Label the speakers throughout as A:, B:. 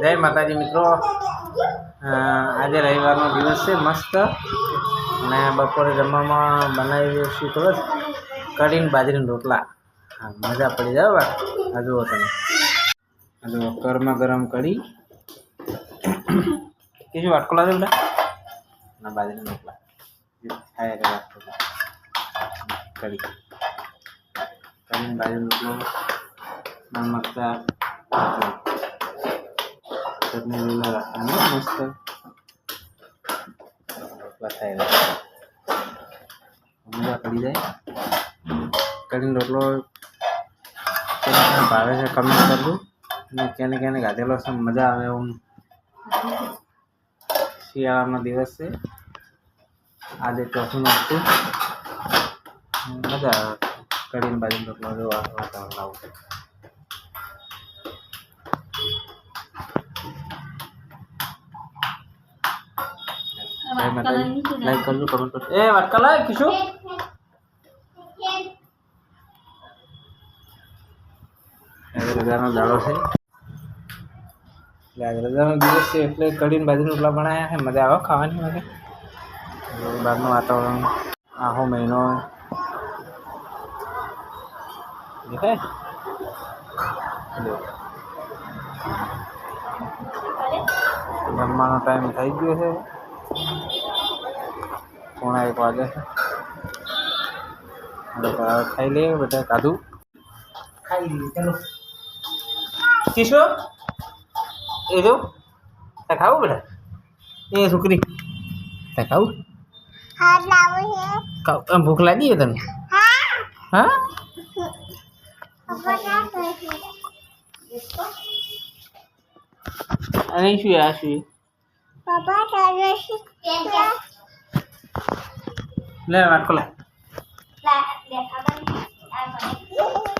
A: જય માતાજી મિત્રો. આજે રવિવારનો દિવસ છે, મસ્ત. અને બપોરે જમવામાં બનાવી શું ખબર કઢીને બાજરીના રોટલા. હા, મજા પડી જાય બા. જુઓ તમે. હજુ ગરમા ગરમ કઢી. કીધું વાટકો લાગે બધા? ના, બાજરીના રોટલા. ખાયા વાટકો કઢી. કઢીને બાજરીનો રોટલો. ના ચટણી લીલા રાખવાની મસ્ત રોટલા થાય મજા પડી જાય કઢીનો રોટલો ભાવે છે કમેન્ટ કરજો અને ક્યાંને કેને ગાધેલો છે મજા આવે. એવું શિયાળાનો દિવસ છે આજે ચોથું નાખતું મજા આવે કઢીને બાજુનો રોટલો જોવા વાતાવરણ આવું લાઈક કરજો કમેન્ટ કરજો એ વાટકા લાય કિશો રજાનો દાડો છે એટલે રજાનો દિવસ છે એટલે કઢીને બાજરીના રોટલા બનાવ્યા છે મજા આવે ખાવાની મને બહારનું વાતાવરણ આખો મહિનો દેખાય જમવાનો ટાઈમ થઈ ગયો છે પોણા એક વાગે. છે ખાઈ લઈએ બધા કાધું. ખાઈ લઈએ ચલો. એ જો તે ખાવું બધા? એ છોકરી. તે ખાવું? ભૂખ લાગી છે તને? હા? અને શું આ શું? લે વાટકો લે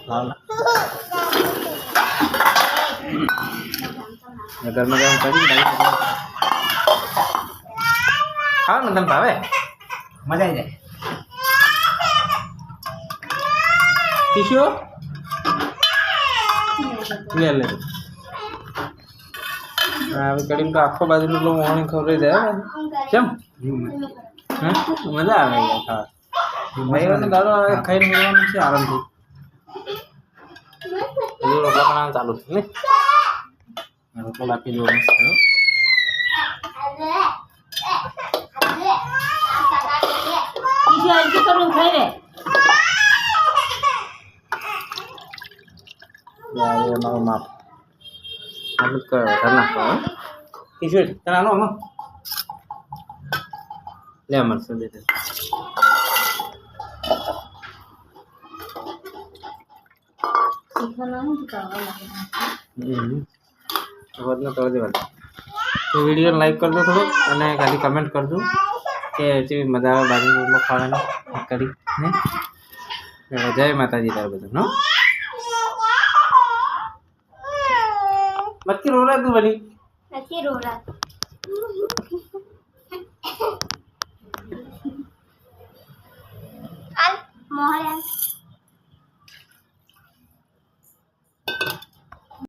A: હાલ ગરમા ગરમ કરી ખાવ ને તને ભાવે મજા આવી જાય ટીશ્યુ લે લે હા હવે કડીને તો મજા આવે યાર ખાવા દાડો ખાઈને મળવાનું છે આરામથી હજુ રોટલા બનાવવાનું ચાલુ છે ને રોટલો આપી દો મસ્ત મારું માપ આટલું જ કરો ઘર નાખો તને આનો લે મળશે બે ત્રણ. હમ. વધનો તો વધે વધે. તો વીડિયો લાઈક કરજો થોડું અને ખાલી કમેન્ટ કરજો કે જેવી મજા આવે બાજુ રોટલો ખાવાની કરી ને ચલો, જય માતાજી તારે બધું નો મતકી રોડા તું બની
B: નથી રોડા 好嘞。